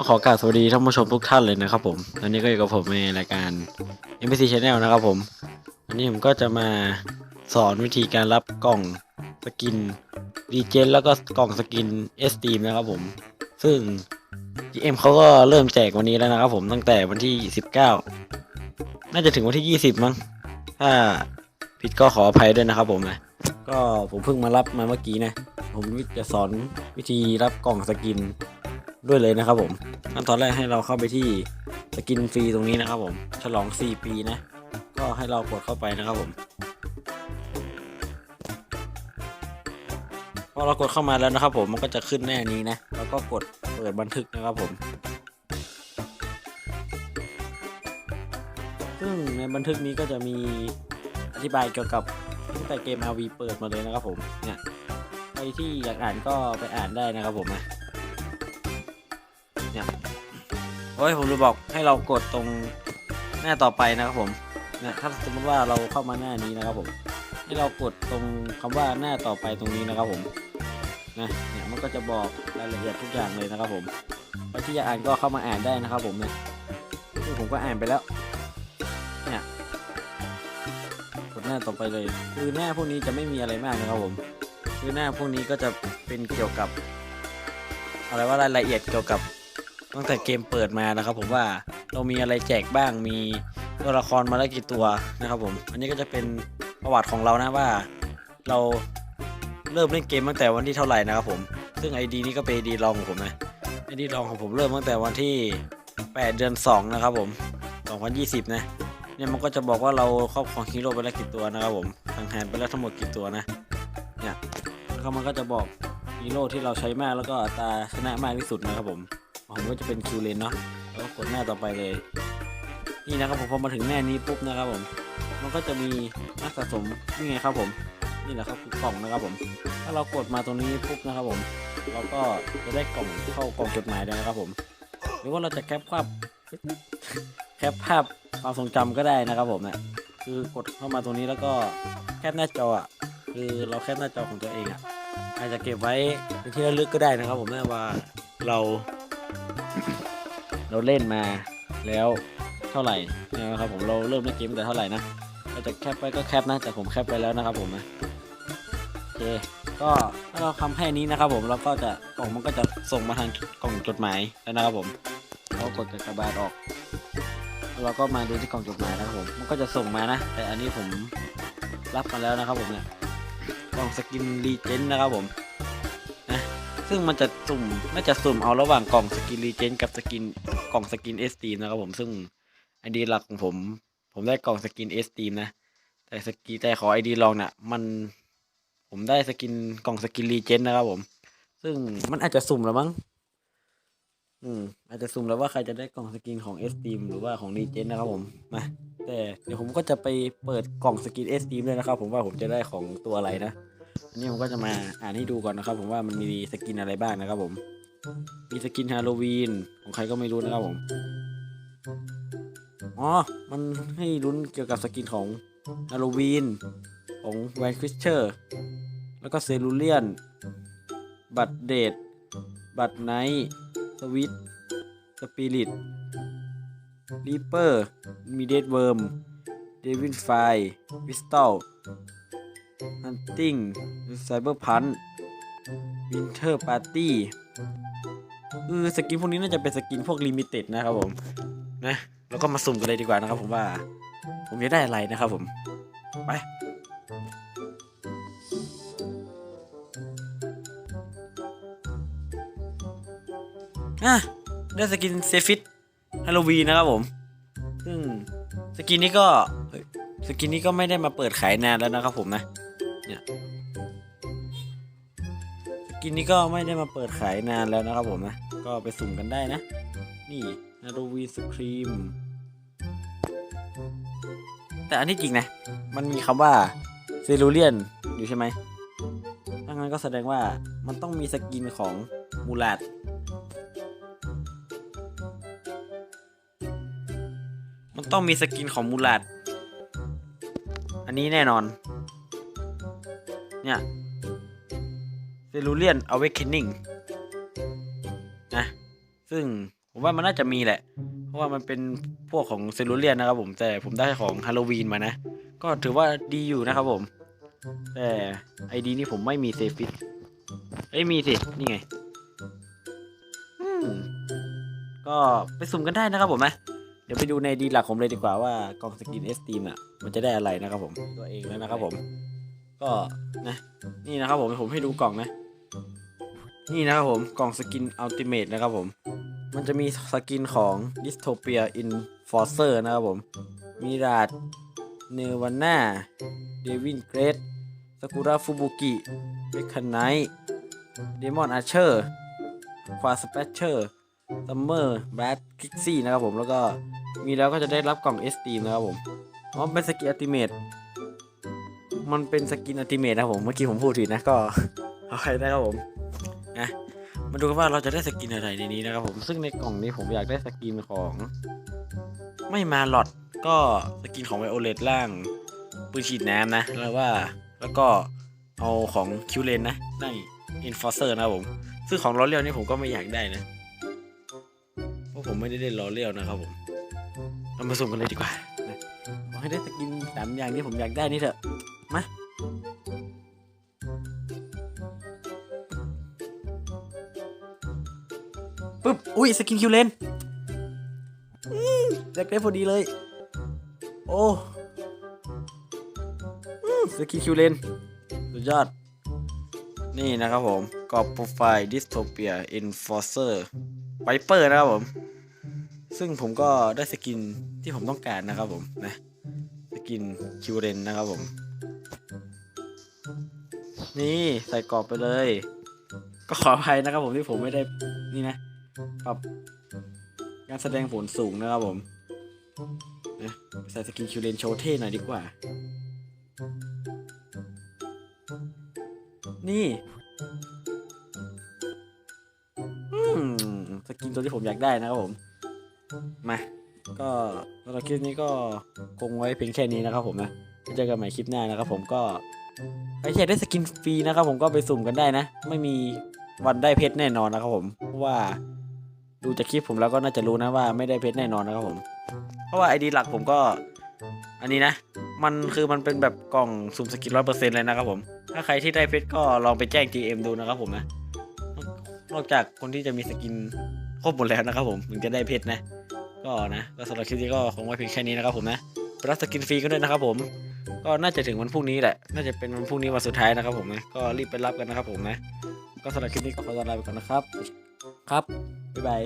ก็ขอกราบสวัสดีท่านผู้ชมทุกท่านเลยนะครับผมตอนนี้ก็อยู่กับผมในรายการ MPC Channel นะครับผมวันนี้ผมก็จะมาสอนวิธีการรับกล่องสกินรีเจนแล้วก็กล่องสกิน S Team นะครับผม ซึ่ง GM เขาก็เริ่มแจกวันนี้แล้วนะครับผมตั้งแต่วันที่ 19 น่าจะถึงวันที่ 20 มั้ง ถ้าผิดก็ขออภัยด้วยนะครับผมนะก็ผมเพิ่งมารับมาเมื่อกี้นะ ผมจะสอนวิธีรับกล่องสกิน ด้วยเลยนะครับผมขั้นตอนแรกให้เราเข้าไปที่สกินฟรีตรงนี้นะครับผม ฉลอง 4 ปีนะ ก็ให้เรากดเข้าไปนะครับผมพอเรากดเข้ามาแล้วนะครับผมมันก็จะขึ้นแน่นี้นะ แล้วก็กดเปิดบันทึกนะครับผม ซึ่งในบันทึกนี้ก็จะมีอธิบายเกี่ยวกับตั้งแต่เกม RV เปิดมาเลยนะครับผมเนี่ยใครที่อยากอ่านก็ไปอ่านได้นะครับผมนะ เนี่ยโอ้ยผมจะบอกให้เรากดตรงหน้าต่อไปนะครับผมเนี่ยถ้าสมมติว่าเราเข้ามาหน้านี้นะครับผม ให้เรากดตรงคำว่าหน้าต่อไปตรงนี้นะครับผมนะเนี่ยมันก็จะบอกรายละเอียดทุกอย่างเลยนะครับผมใครที่อยากอ่านก็เข้ามาอ่านได้นะครับผมเนี่ยซึ่งผมก็อ่านไปแล้วเนี่ยกดหน้าต่อไปเลย คือหน้าพวกนี้จะไม่มีอะไรมากนะครับผมคือหน้าพวกนี้ก็จะเป็นเกี่ยวกับอะไรว่ารายละเอียดเกี่ยวกับ ตั้งแต่เกมเปิดมานะครับ ผมว่าเรามีอะไรแจกบ้างมีตัวละครมาแล้วกี่ตัวนะครับ ผม อันนี้ก็จะเป็นประวัติของเรานะว่า เราเริ่มเล่นเกมตั้งแต่วันที่เท่าไหร่นะครับผม ซึ่ง ID นี้ก็เป็น ID รองของผมนะ ID รองของผมเริ่มตั้งแต่วันที่ 8 เดือน 2 นะครับผม 2020 นะเนี่ยมันก็จะบอกว่าเราครอบครองฮีโร่ไปแล้วกี่ตัวนะครับผมสังหารไปแล้วทั้งหมดกี่ตัวนะเนี่ยแล้วมันก็จะบอกฮีโร่ที่เราใช้มากแล้วก็อัตราชนะมากที่สุดนะครับผม ผมก็จะเป็นคิวเลนเนาะแล้วก็กดหน้าต่อไปเลย นี่นะครับผมพอมาถึงหน้านี้ปุ๊บนะครับผม มันก็จะมีนักสะสมนี่ไงครับผม นี่แหละครับคือกล่องนะครับผม ถ้าเรากดมาตรงนี้ปุ๊บนะครับผม เราก็จะได้กล่องเข้ากล่องจดหมายเลยนะครับผม หรือว่าเราจะแคปภาพแคปภาพความทรงจำก็ได้นะครับผมเนี่ยคือกดเข้ามาตรงนี้แล้วก็แคปหน้าจออะคือเราแคปหน้าจอของตัวเองอะอาจจะเก็บไว้เป็นที่ระลึกก็ได้นะครับผมแม้ว่าเรา เราเล่นมาแล้วเท่าไหร่นะครับผมเราเริ่มเล่นเกมแต่เท่าไหร่นะเราจะแคปไว้ก็แคปนะแต่ผมแคปไปแล้วนะครับผมนะโอเคก็ถ้าเราทำแค่นี้นะครับผมเราก็จะกล่องมันก็จะส่งมาทางกล่องจดหมายแล้วนะครับผมเรากดกระบาดออกเราก็มาดูที่กล่องจดหมายนะครับผมมันก็จะส่งมานะ แต่อันนี้ผมรับมาแล้วนะครับผมเนี่ยกล่องสกินรีเจนนะครับผม ซึ่งมันจะสุ่มน่าจะสุ่มเอาระหว่างกล่องสกินรีเจนกับสกินกล่องสกินเอสตีมนะครับผมซึ่งไอดีหลักของผม ผมได้กล่องสกินเอสตีมนะ แต่สกินแต่ขอไอดีลองน่ะ มันผมได้สกินกล่องสกินรีเจนนะครับผม ซึ่งมันอาจจะสุ่มแล้วมั้งอืมอาจจะสุ่มแล้วว่าใครจะได้กล่องสกินของ S Team หรือว่าของ Regen นะครับผมมาแต่เดี๋ยวผมก็จะไปเปิดกล่องสกิน S Team ด้วยนะครับผมว่าผมจะได้ของตัวอะไรนะ อันนี้ผมก็จะมาอ่านให้ดูก่อนนะครับ ผมว่ามันมีสกินอะไรบ้างนะครับ ผม มีสกินฮาโลวีนของใครก็ไม่รู้นะครับผมอ๋อ มันให้ลุ้นเกี่ยวกับสกินของฮาโลวีนของแวนคริสเชอร์ แล้วก็เซรูเลียน บัตเดทบัตไนท์สวิตสปิริตรีเปอร์มีเดดเวิร์มเดวินไฟวิสตอล ฮันติงไซเบอร์พันวินเทอร์ปาร์ตี้คือสกินพวกนี้น่าจะเป็นสกินพวกลิมิเต็ดนะครับผม นะ แล้วก็มาสุ่มกันเลยดีกว่านะครับผมว่า ผมจะได้อะไรนะครับผม ไปอะได้สกินเซฟิตฮาโลวีนะครับผม ซึ่งสกินนี้ก็สกินนี้ก็ไม่ได้มาเปิดขายนานแล้วนะครับผมนะ เนี่ยกินนี้ก็ไม่ได้มาเปิดขายนานแล้วนะครับผมนะ ก็ไปสุ่มกันได้นะ นี่ฮาโลวีสครีม แต่อันที่จริงนะ มันมีคำว่าเซรูเลียนอยู่ใช่ไหมถ้างั้นก็แสดงว่ามันต้องมีสกินของมูลาดมันต้องมีสกินของมูลาดอันนี้แน่นอน เนี่ยเซรูเลียนอเวคเคนนิ่งนะซึ่งผมว่ามันน่าจะมีแหละ เพราะว่ามันเป็นพวกของเซลูเลียนนะครับผมแต่ผมได้ของฮาโลวีนมานะ ก็ถือว่าดีอยู่นะครับผม แต่ไอดีนี่ผมไม่มีเซฟิตเอ้ยมีสิ นี่ไงก็ไปสุ่มกันได้นะครับผมนะเดี๋ยวไปดูในดีหลักผมเลยดีกว่าว่ากล่องสกินเอสตีมอะ มันจะได้อะไรนะครับผม ตัวเองแล้วนะครับผม ก็นะนี่นะครับผมผมให้ดูกล่องนะ นี่นะครับผมกล่องสกินอัลติเมทนะครับผม มันจะมีสกินของ Dystopia Enforcer นะครับผม มีดาดเนวาน่าเดวินเกรดสกุระฟูบุกิเมคานไนเดมอนอาร์เชอร์ควาสเปเชอร์ซัมเมอร์แบทคิกซี่นะครับผมแล้วก็มีแล้วก็จะได้รับกล่องเอสตีมนะครับผมอ๋อเป็นสกินอัลติเมท มันเป็นสกินอัลติเมทนะผม เมื่อกี้ผมพูดผิดนะก็เอาใครได้ครับผมนะมาดูกันว่าเราจะได้สกินอะไรในนี้นะครับผม ซึ่งในกล่องนี้ผมอยากได้สกินของ ไม่มาหลอดก็สกินของไวโอเลตล่างปืนฉีดน้ำนะแล้วว่าแล้วก็เอาของคิวเลนนะได้อินฟอร์เซอร์นะครับผม ซึ่งของล้อเลี้ยวนี่ผมก็ไม่อยากได้นะเพราะผมไม่ได้เล่นล้อเลี้ยวนะครับผมเรามาสุ่มกันเลยดีกว่าขอให้ได้สกินสามอย่างที่ผมอยากได้นี่เถอะ มาปึ๊บ อุ้ย สกินคิวเลนอยากได้พอดีเลย โอ้สกินคิวเลนสุดยอด นี่นะครับผมกรอบโปรไฟล์ดิสโทเปียอินฟอร์เซอร์ไ i เปอร์นะครับผม ซึ่งผมก็ได้สกินที่ผมต้องการนะครับผมนะสกินคิวเรนนะครับผม นี่ใส่กรอบไปเลย ก็ขออภัยนะครับผมที่ผมไม่ได้นี่นะปรับการแสดงผลสูงนะครับผมใส่สกินคิวเรนโชว์เท่หน่อยดีกว่า นี่สกินตัวที่ผมอยากได้นะครับผม มา ก็สำหรับคลิปนี้ก็คงไว้เพียงแค่นี้นะครับผมนะเจอกันใหม่คลิปหน้านะครับผมก็ ใครที่อยากได้สกินฟรีนะครับผมก็ไปสุ่มกันได้นะ ไม่มีวันได้เพชรแน่นอนนะครับผมเพราะว่าดูจากคลิปผมแล้วก็น่าจะรู้นะว่าไม่ได้เพชรแน่นอนนะครับผม เพราะว่าไอดีหลักผมก็ อันนี้นะ มันคือมันเป็นแบบกล่องสุ่มสกินร้อยเปอร์เซ็นต์เลยนะครับผม ถ้าใครที่ได้เพชรก็ลองไปแจ้ง GM ดูนะครับผมนะ นอกจากคนที่จะมีสกินครบหมดแล้วนะครับผมถึงจะได้เพชรนะ ก็นะก็สำหรับคลิปนี้ก็คงไว้เพียงแค่นี้นะครับผมนะไปรับสกินฟรีกันด้วยนะครับผม ก็น่าจะถึงวันพรุ่งนี้แหละ น่าจะเป็นวันพรุ่งนี้วันสุดท้ายนะครับผมนะ ก็รีบไปรับกันนะครับผมนะ ก็สำหรับคลิปนี้ก็ขอตัวลาไปก่อนนะครับ ครับ บ๊ายบาย